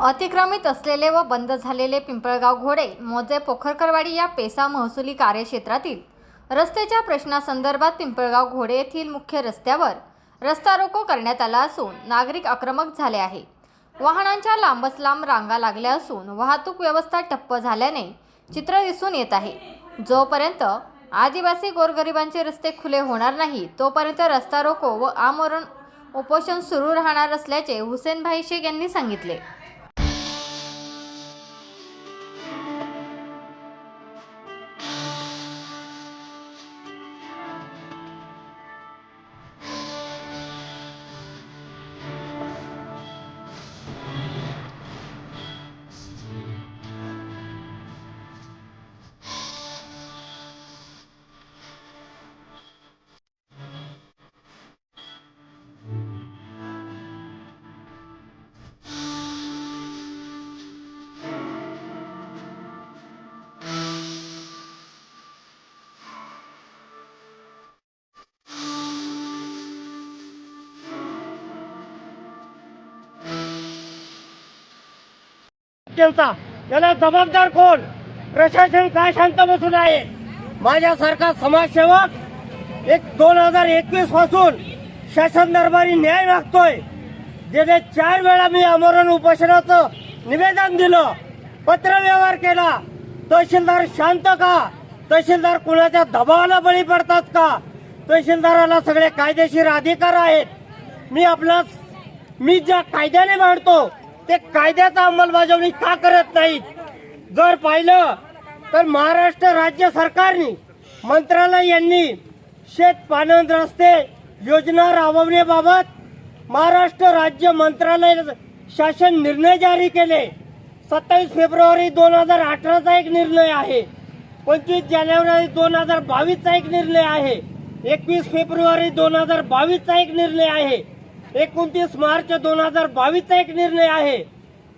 अतिक्रमित असलेले व बंद झालेले पिंपळगाव घोडे मोजे पोखरकरवाडी या पेसा महसुली कार्यक्षेत्रातील रस्त्याच्या प्रश्नासंदर्भात पिंपळगाव घोडे येथील मुख्य रस्त्यावर रस्ता रोको करण्यात आला असून नागरिक आक्रमक झाले आहे. वाहनांच्या लांबच लांब रांगा लागल्या असून वाहतूक व्यवस्था ठप्प झाल्याने चित्र दिसून येत आहे. जोपर्यंत आदिवासी गोरगरिबांचे रस्ते खुले होणार नाही तोपर्यंत रस्ता रोको व आमरण उपोषण सुरू राहणार असल्याचे हुसेनभाई शेख यांनी सांगितले. केलता. याला जबाबदार कोण? प्रशासन काय शांत बसून आहे? माझ्यासारखा समाजसेवक एक दोन हजार एकवीसपासून शासन दरबारी न्याय मागतोय. गेले चार वेळा मी आमरण उपोषणाचं निवेदन दिलं. पत्रव्यवहार केला. तहसीलदार शांत का? तहसीलदार कुणाच्या दबावाला बळी पडतात का? तहसीलदाराला सगळे कायदेशीर अधिकार आहेत. मी आपला मी ज्या कायद्याने मांडतो ते कायद्याचा अंमलबजावणी का करत नाहीत? जर पाहिलं तर महाराष्ट्र राज्य सरकारने मंत्रालय यांनी शेत पानंद रस्ते योजना राबवण्याबाबत महाराष्ट्र राज्य मंत्रालय शासन निर्णय जारी केले. सत्तावीस फेब्रुवारी दोन हजार अठराचा एक निर्णय आहे. पंचवीस जानेवारी दोन हजार बावीसचा एक निर्णय आहे. एकवीस फेब्रुवारी दोन हजार बावीसचा एक निर्णय आहे. एकोणतीस मार्च दोन हजार बावीसचा एक निर्णय आहे.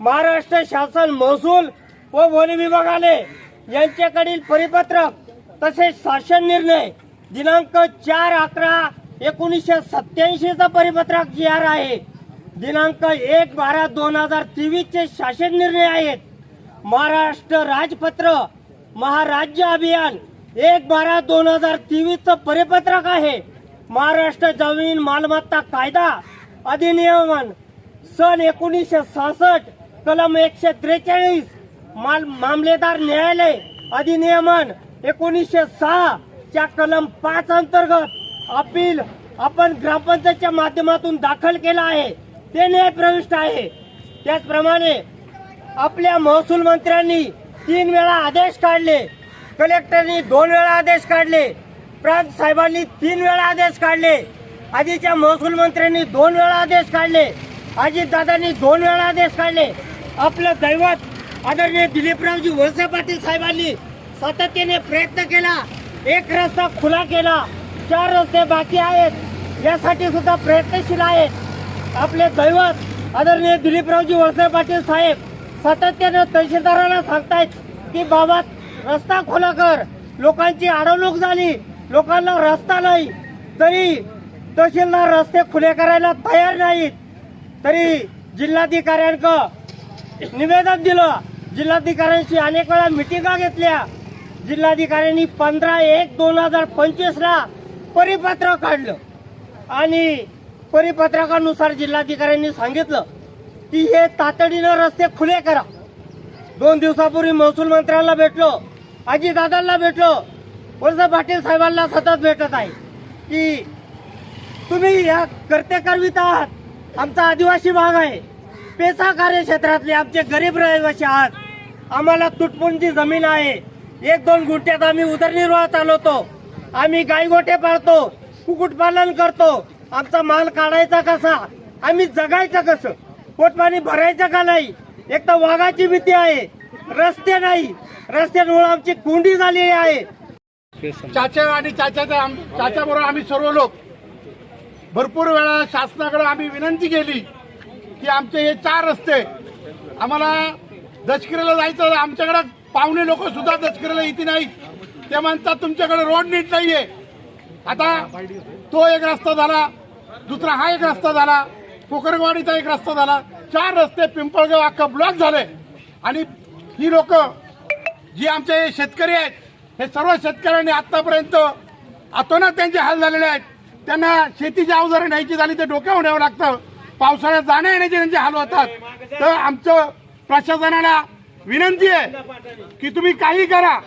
महाराष्ट्र शासन महसूल व वन विभागाने यांच्याकडील परिपत्रक तसेच शासन निर्णय दिनांक चार अकरा एकोणीसशे सत्याऐंशीचा परिपत्रक जी आर आहे. दिनांक एक बारा दोन हजार तेवीसचे शासन निर्णय आहेत. महाराष्ट्र राजपत्र महाराज्य अभियान एक बारा दोन हजार तेवीसचं परिपत्रक आहे. महाराष्ट्र जमीन मालमत्ता कायदा अधिनियमन सन एकोणीसशे सहासष्ट कलम एकशे त्रेचाळीस माल मामलेदार न्यायालय अधिनियमन एकोणीसशे सहा च्या कलम पाच अंतर्गत अपील आपण ग्रामपंचायतच्या माध्यमातून दाखल केला आहे. ते न्यायप्रविष्ट आहे. त्याचप्रमाणे आपल्या महसूल मंत्र्यांनी तीन वेळा आदेश काढले. कलेक्टरनी दोन वेळा आदेश काढले. प्रांत साहेबांनी तीन वेळा आदेश काढले. आधीच्या महसूल मंत्र्यांनी दोन वेळा आदेश काढले. अजितदादांनी दोन वेळा आदेश काढले. आपलं दैवत आदरणीय दिलीपरावजी वळसे पाटील साहेबांनी सातत्याने प्रयत्न केला. एक रस्ता खुला केला. चार रस्ते बाकी आहेत. यासाठी सुद्धा प्रयत्नशील आहेत. आपले दैवत आदरणीय दिलीपरावजी वळसे पाटील साहेब सातत्यानं तहसीलदारांना सांगतायत की बाबा रस्ता खुला कर. लोकांची अडवणूक झाली. लोकांना रस्ता नाही. तरी तहसीलदार रस्ते खुले करायला तयार नाहीत. तरी जिल्हाधिकाऱ्यांक निवेदन दिलं. जिल्हाधिकाऱ्यांशी अनेक वेळा मिटिंगा घेतल्या. जिल्हाधिकाऱ्यांनी पंधरा एक दोन हजार पंचवीसला परिपत्रक काढलं. आणि परिपत्रकानुसार जिल्हाधिकाऱ्यांनी सांगितलं की हे तातडीनं रस्ते खुले करा. दोन दिवसापूर्वी महसूल मंत्र्यांना भेटलो अजितदादांना भेटलो वळसे पाटील साहेबांना सतत भेटत आहे की तुम्ही या करते करवित आहात. आमचा आदिवासी भाग आहे. पेसा कार्यक्षेत्रातले आमचे गरीब रहिवासी आहात. आम्हाला तुटपुंजी जमीन आहे. एक दोन गुंठ्यात आम्ही उदरनिर्वाह चालवतो. आम्ही गायगोटे पाळतो. कुक्कुटपालन करतो. आमचा माल काढायचा कसा? आम्ही जगायचं कसं? पोटपाणी भरायचं का नाही? एक तर वाघाची भीती आहे. रस्ते नाही. रस्त्यांमुळे आमची कुंडी झालेली आहे. चाचा आणि चाचाचा आम- चाच्याबरोबर आम्ही सर्व लोक. भरपूर वेळा शासनाकडे आम्ही विनंती केली की आमचे हे चार रस्ते आम्हाला दशकिरेला जायचं आमच्याकडे पाहुणे लोक सुद्धा दशकिरेला येते नाहीत. ते म्हणतात तुमच्याकडे रोड नीट नाहीये. आता तो एक रस्ता झाला दुसरा हा एक रस्ता झाला पोखरवाडीचा एक रस्ता झाला. चार रस्ते पिंपळगाव अख्खा ब्लॉक झाले. आणि ही लोक जी आमचे शेतकरी आहेत हे सर्व शेतकऱ्यांनी आतापर्यंत अतोनात त्यांचे हाल झालेले आहेत. त्यांना शेतीची अवजारे न्यायची झाली तर डोक्यावर न्यावं लागतं. पावसाळ्यात जाण्या येण्याचे त्यांचे हाल होतात. तर आमचं प्रशासनाला विनंती आहे की तुम्ही काही करा.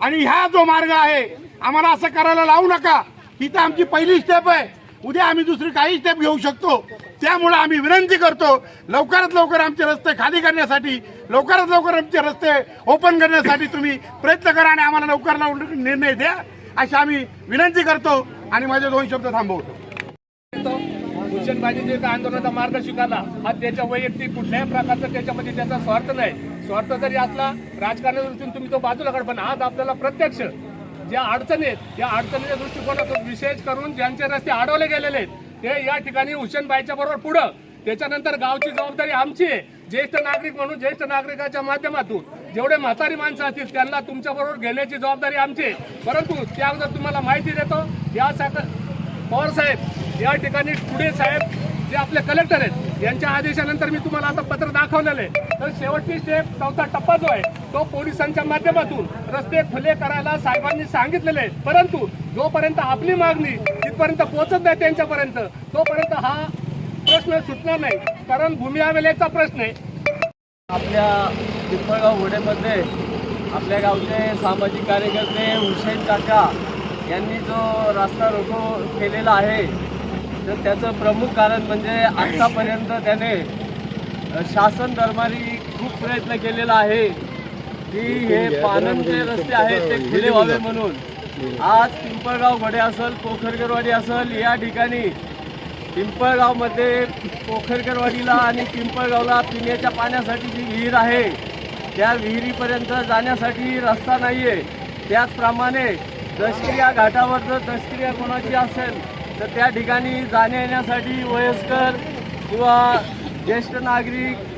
आणि ह्या जो मार्ग आहे आम्हाला असं करायला लावू नका. ही तर आमची पहिली स्टेप आहे. उद्या आम्ही दुसरी काही स्टेप घेऊ शकतो. त्यामुळे आम्ही विनंती करतो लवकरात लवकर आमचे रस्ते खाली करण्यासाठी लवकरात लवकर आमचे रस्ते ओपन करण्यासाठी तुम्ही प्रयत्न करा आणि आम्हाला लवकर लवकर निर्णय द्या. अशी आम्ही विनंती करतो. आणि माझे दोन शब्द थांबवतो. भूषणबाजी जे आंदोलनाचा मार्ग स्वीकारला हा त्याच्या वैयक्तिक कुठल्याही प्रकारचा त्याच्यामध्ये त्याचा स्वार्थ नाही. स्वार्थ जरी असला राजकारणाच्या दृष्टीने तुम्ही तो बाजूला काढ पण आज आपल्याला प्रत्यक्ष ज्या अडचणी आहेत त्या अडचणीच्या दृष्टिकोनातून विशेष करून ज्यांचे रस्ते अडवले गेलेले आहेत ते या ठिकाणी हुसेनबाईच्या बरोबर पुढं. त्याच्यानंतर गावची जबाबदारी आमची आहे. ज्येष्ठ नागरिक म्हणून ज्येष्ठ नागरिकाच्या माध्यमातून जेवढे म्हातारी माणसं असतील त्यांना तुमच्याबरोबर घेण्याची जबाबदारी आमची परंतु त्या अगोदर तुम्हाला माहिती देतो या पवार साहेब या ठिकाणी टुडे साहेब जे आपले कलेक्टर आहेत यांच्या आदेशानंतर मी तुम्हाला आता पत्र दाखवलेलं आहे. तर शेवटची स्टेप चौथा टप्पा जो आहे तो पोलिसांच्या माध्यमातून रस्ते खुले करायला साहेबांनी सांगितलेले आहे. परंतु जोपर्यंत आपली मागणी तिथपर्यंत पोहोचत नाही त्यांच्यापर्यंत तोपर्यंत हा प्रश्न सुटणार नाही. कारण भूमी अवेलेचा प्रश्न आहे. आपल्या पिंपळगाव घोडेमध्ये आपल्या गावचे सामाजिक कार्यकर्ते हुसेन काका यांनी जो रस्ता रोको केलेला आहे तर त्याचं प्रमुख कारण म्हणजे आत्तापर्यंत त्याने शासन दरबारी खूप प्रयत्न केलेला आहे की हे पानन जे रस्ते आहेत ते खुले व्हावे म्हणून. आज पिंपळगाव घोडे असेल पोखरकरवाडी असेल या ठिकाणी पिंपळगावमध्ये पोखरकरवाडीला आणि पिंपळगावला पिण्याच्या पाण्यासाठी जी विहीर आहे त्या विहिरीपर्यंत जाण्यासाठी रस्ता नाही आहे त्याचप्रमाणे दशक्रिया घाटावर जर दशक्रिया कोणाची असेल तर त्या ठिकाणी जाण्या येण्यासाठी वयस्कर किंवा ज्येष्ठ नागरिक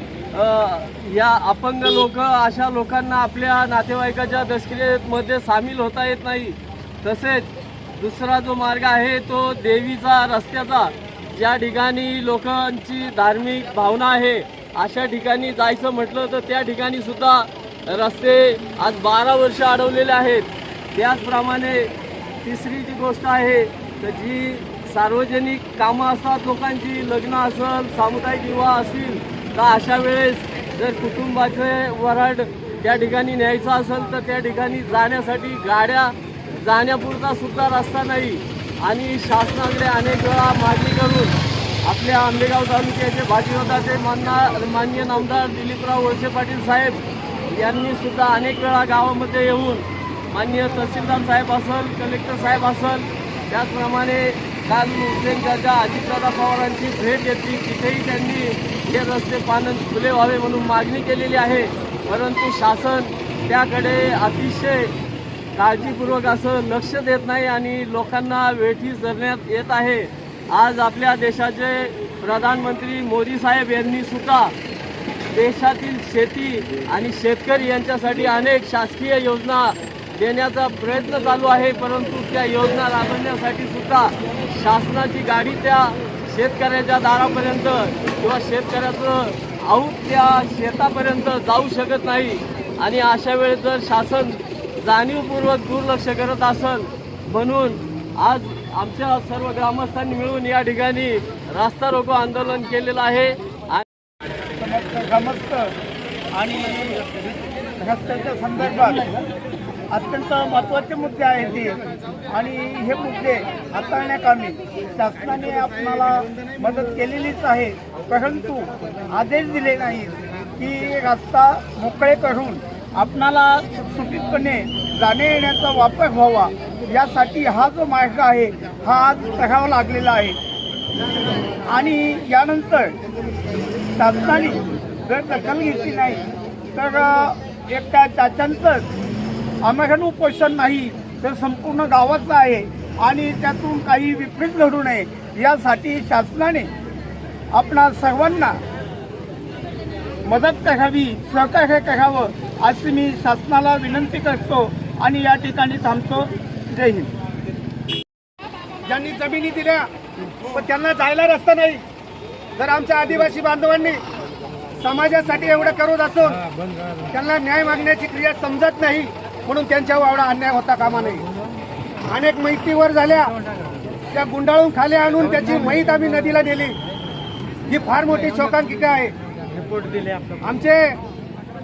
या अपंग लोक अशा लोकांना आपल्या नातेवाईकाच्या दशक्रियेमध्ये सामील होता येत नाही. तसेच दुसरा जो मार्ग आहे तो देवीचा रस्त्याचा. ज्या ठिकाणी लोकांची धार्मिक भावना आहे अशा ठिकाणी जायचं म्हटलं तर त्या ठिकाणी सुद्धा रस्ते आज बारा वर्ष अडवलेले आहेत. त्याचप्रमाणे तिसरी जी गोष्ट आहे तर जी सार्वजनिक कामं असतात लोकांची लग्न असेल सामुदायिक विवाह असतील तर अशा वेळेस जर कुटुंबाचे वराड त्या ठिकाणी न्यायचं असेल तर त्या ठिकाणी जाण्यासाठी गाड्या जाण्यापुरता सुद्धा रस्ता नाही. आणि शासनाकडे अनेक वेळा मागणी करून आपल्या आंबेगाव तालुक्याचे भाजपचे मानना माननीय नामदार दिलीपराव वळसे पाटील साहेब यांनी सुद्धा अनेक वेळा गावामध्ये येऊन माननीय तहसीलदार साहेब असल कलेक्टर साहेब असल त्याचप्रमाणे काल हुसेन चाचा अजितदादा पवारांची भेट घेतली. तिथेही त्यांनी हे रस्ते पानन खुले व्हावे म्हणून मागणी केलेली आहे. परंतु शासन त्याकडे अतिशय काळजीपूर्वक असं लक्ष देत नाही आणि लोकांना वेठीस धरण्यात येत आहे. आज आपल्या देशाचे प्रधानमंत्री मोदी साहेब यांनी सुद्धा देशातील शेती आणि शेतकरी यांच्यासाठी अनेक शासकीय योजना देण्याचा प्रयत्न चालू आहे परंतु त्या योजना राबवण्यासाठी सुद्धा शासनाची गाडी त्या शेतकऱ्याच्या दारापर्यंत किंवा शेतकऱ्याचं आऊट त्या शेतापर्यंत जाऊ शकत नाही. आणि अशा वेळेस जर शासन जाणीवपूर्वक दुर्लक्ष करत असेल म्हणून आज आमच्या सर्व ग्रामस्थांनी मिळून या ठिकाणी रास्ता रोको आंदोलन केलेलं आहे. आणि समस्त ग्रामस्थ आणि रस्त्याच्या संदर्भात अत्यंत महत्त्वाचे मुद्दे आहेत ते. आणि हे मुद्दे हाताळण्याकामी शासनाने आपणाला मदत केलेलीच आहे. परंतु आदेश दिले नाहीत की रस्ता मोकळे करून आपणाला सुटसुटीतपणे जाण्या येण्याचा वापर व्हावा. यासाठी हा जो मार्ग आहे हा आज करावा लागलेला आहे. आणि यानंतर शासनाने जर दखल घेतली नाही तर एकट्या त्याच्यानंतर आमरण उपोषण नाही तर संपूर्ण गावाचं आहे आणि त्यातून काही विपरीत घडू नये. यासाठी शासनाने आपणा सर्वांना मदत करावी सहकार्य करावं अशी मी शासनाला विनंती करतो. आणि या ठिकाणी थांबतो जय हिंद. ज्यांनी जमिनी दिल्या पण त्यांना जायला रस्ता नाही. जर आमच्या आदिवासी बांधवांनी समाजासाठी एवढं करत असून त्यांना न्याय मागण्याची क्रिया समजत नाही म्हणून त्यांच्यावर एवढा अन्याय होता कामा नाही अनेक मैतीवर झाल्या. त्या गुंडाळून खाली आणून त्याची मैत आम्ही नदीला नेली. ही फार मोठी शोकांकिका आहे. आमचे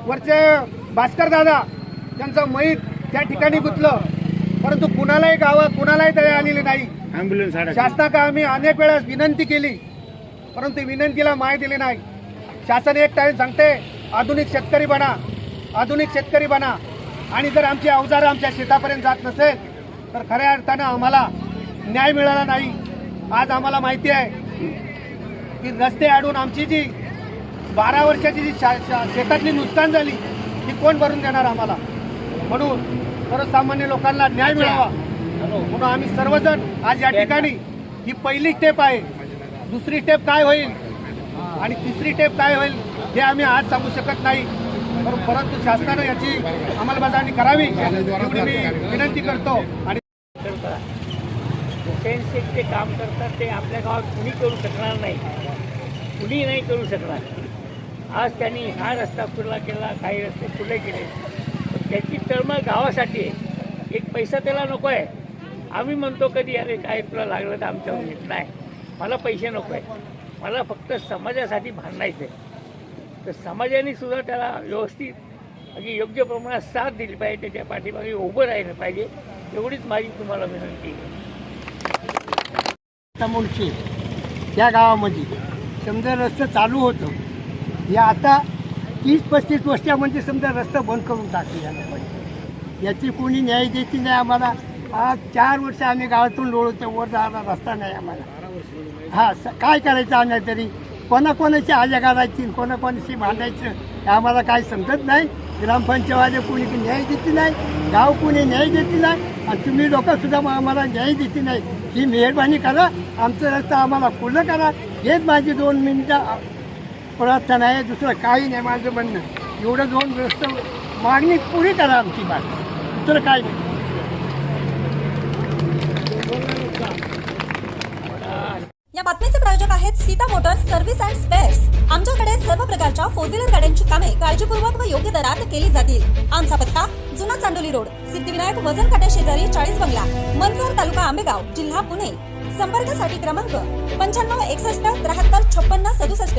वरचे भास्कर दादा त्यांचं मैत त्या ठिकाणी गुंतलं. परंतु कुणालाही गावात कुणालाही दया आलेली नाही. शासनाकडे आम्ही अनेक वेळा विनंती केली. परंतु विनंतीला माय दिली नाही. शासन एक टाइम सांगते आधुनिक शेतकरी बना आधुनिक शेतकरी बना. आणि जर आमची अवजारं आमच्या शेतापर्यंत जात नसेल तर खऱ्या अर्थानं आम्हाला न्याय मिळाला नाही. आज आम्हाला माहिती आहे की रस्ते अडून आमची जी बारा वर्षाची जी शा- शा- शेतातली नुकसान झाली ती कोण भरून देणार आम्हाला? म्हणून सर्वसामान्य लोकांना न्याय मिळावा. म्हणून आम्ही सर्वजण आज या ठिकाणी ही पहिली स्टेप आहे. दुसरी स्टेप काय होईल? आणि तिसरी स्टेप काय होईल हे आम्ही आज सांगू शकत नाही. पर- परंतु शासनानं याची अंमलबजावणी करावी. एवढी मी विनंती करतो. आणि सेन्सेस ते काम करतात ते आपल्या गावात कुणी करू शकणार नाही. कुणी नाही करू शकणार. आज त्यांनी हा रस्ता खुला केला काही रस्ते खुले केले. त्याची तळमळ गावासाठी आहे. एक पैसा त्याला नको आहे. आम्ही म्हणतो कधी अरे काय तुला लागलं तर आमच्यावर येत नाही. मला पैसे नको आहे मला फक्त समाजासाठी भांडायचं आहे तर समाजाने सुद्धा त्याला व्यवस्थित अगदी योग्य प्रमाणात साथ दिली पाहिजे त्याच्या पाठीमागे उभं राहिलं पाहिजे एवढीच माझी तुम्हाला विनंती आहे. मुळशी या गावामध्ये समजा रस्तं चालू होतं. या आता तीस पस्तीस वर्षामध्ये समजा रस्ता बंद करून टाकले याला याची कोणी न्याय देते नाही आम्हाला. आज चार वर्ष आम्ही गावातून लोळतो वर जायला रस्ता नाही आम्हाला. हा स- काय करायचं आम्ही तरी? कोणाकोणाची आजा घालायची कोणाकोणाशी भांडायचं हे आम्हाला काही समजत नाही. ग्रामपंचायत कोणी न्याय देते नाही गाव कोणी न्याय देते नाही आणि तुम्ही लोकंसुद्धा मग आम्हाला न्याय देते नाही. ही मेहरबानी करा आमचं रस्ता आम्हाला खुलं करा. हेच माझी दोन मिनटं प्रार्थना आहे दुसरं काही नाही माझं म्हणणं. एवढं दोन रस्ते मागणी पुरी करा आमची बात. दुसरं काही नाही. या बातमीचे प्रायोजक आहेत Sita motors service and spares आमच्याकडे सर्व प्रकारच्या फोर व्हीलर गाड्यांची कामे काळजीपूर्वक व योग्य दरात केली जातील. आमचा पत्ता जुना चांडोली रोड सिद्धिविनायक वजन काट्या शेजारी चाळीस बंगला मनसर तालुका आंबेगाव जिल्हा पुणे. संपर्कासाठी क्रमांक पंच्याण्णव एकसष्ट त्र्याहत्तर छप्पन्न सदुसष्ट.